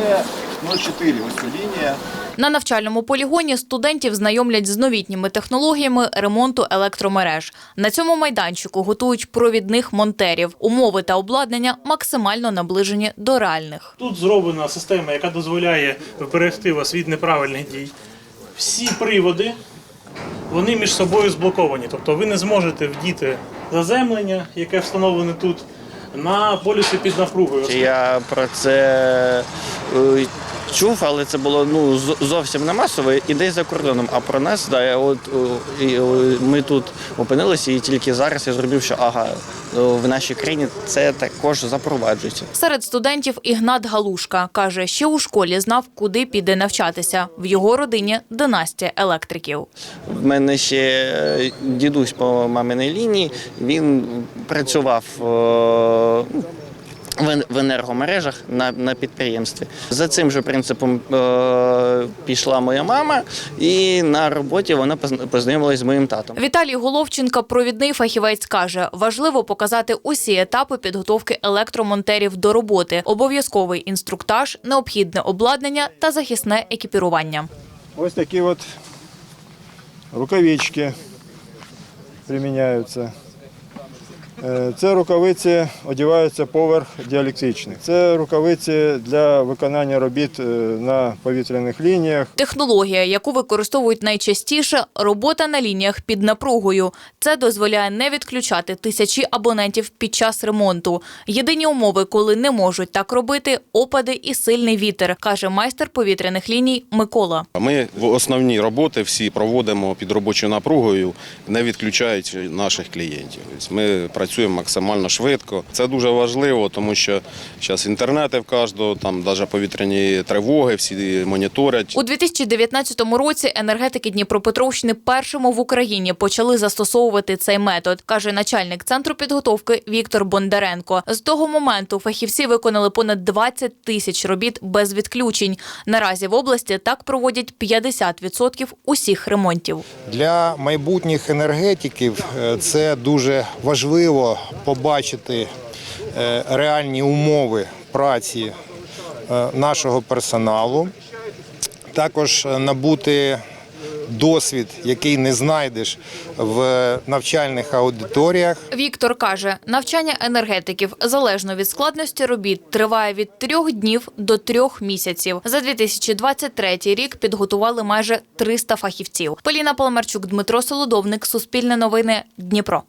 Це 0,4 ось ця лінія. На навчальному полігоні студентів знайомлять з новітніми технологіями ремонту електромереж. На цьому майданчику готують провідних монтерів. Умови та обладнання максимально наближені до реальних. Тут зроблена система, яка дозволяє вберегти вас від неправильних дій. Всі приводи вони між собою зблоковані. Тобто ви не зможете вдіти заземлення, яке встановлене тут, на полюсі під напругою. Я про це е, чув, але це було ну зовсім не масово і десь за кордоном. А про нас, да, я от і, ми тут опинилися, і тільки зараз я зробив, що ага, в нашій країні це також запроваджується. Серед студентів Ігнат Галушка каже, ще у школі знав, куди піде навчатися. В його родині династія електриків. В мене ще е, дідусь по маминій лінії. Він працював е, в енергомережах на, на підприємстві. За цим же принципом е, пішла моя мама, і на роботі вона позна- познайомилась з моїм татом. Віталій Головченка, провідний фахівець, каже, важливо показати усі етапи підготовки електромонтерів до роботи, обов'язковий інструктаж, необхідне обладнання та захисне екіпірування. Ось такі от рукавички приміняються. Е, Це рукавиці одягаються поверх діелектричних. Це рукавиці для виконання робіт е, на повітряних лініях. Технологія, яку використовують найчастіше, робота на лініях під напругою. Це дозволяє не відключати тисячі абонентів під час ремонту. Єдині умови, коли не можуть так робити, опади і сильний вітер, каже майстер повітряних ліній Микола. Ми в основні роботи всі проводимо під робочою напругою, не відключаючи наших клієнтів. Тобто Ми працюємо максимально швидко. Це дуже важливо, тому що зараз інтернети в кожного, там навіть повітряні тривоги, всі моніторять. У 2019 році енергетики Дніпропетровщини першому в Україні почали застосовувати цей метод, каже начальник центру підготовки Віктор Бондаренко. З того моменту фахівці виконали понад 20 тисяч робіт без відключень. Наразі в області так проводять 50% усіх ремонтів. Для майбутніх енергетиків е, це дуже важливо побачити е, реальні умови праці е, нашого персоналу, також е, набути досвід, який не знайдеш в навчальних аудиторіях. Віктор каже, навчання енергетиків залежно від складності робіт триває від трьох днів до трьох місяців. За 2023 рік підготували майже 300 фахівців. Поліна Паламарчук, Дмитро Солодовник, Суспільне новини, Дніпро.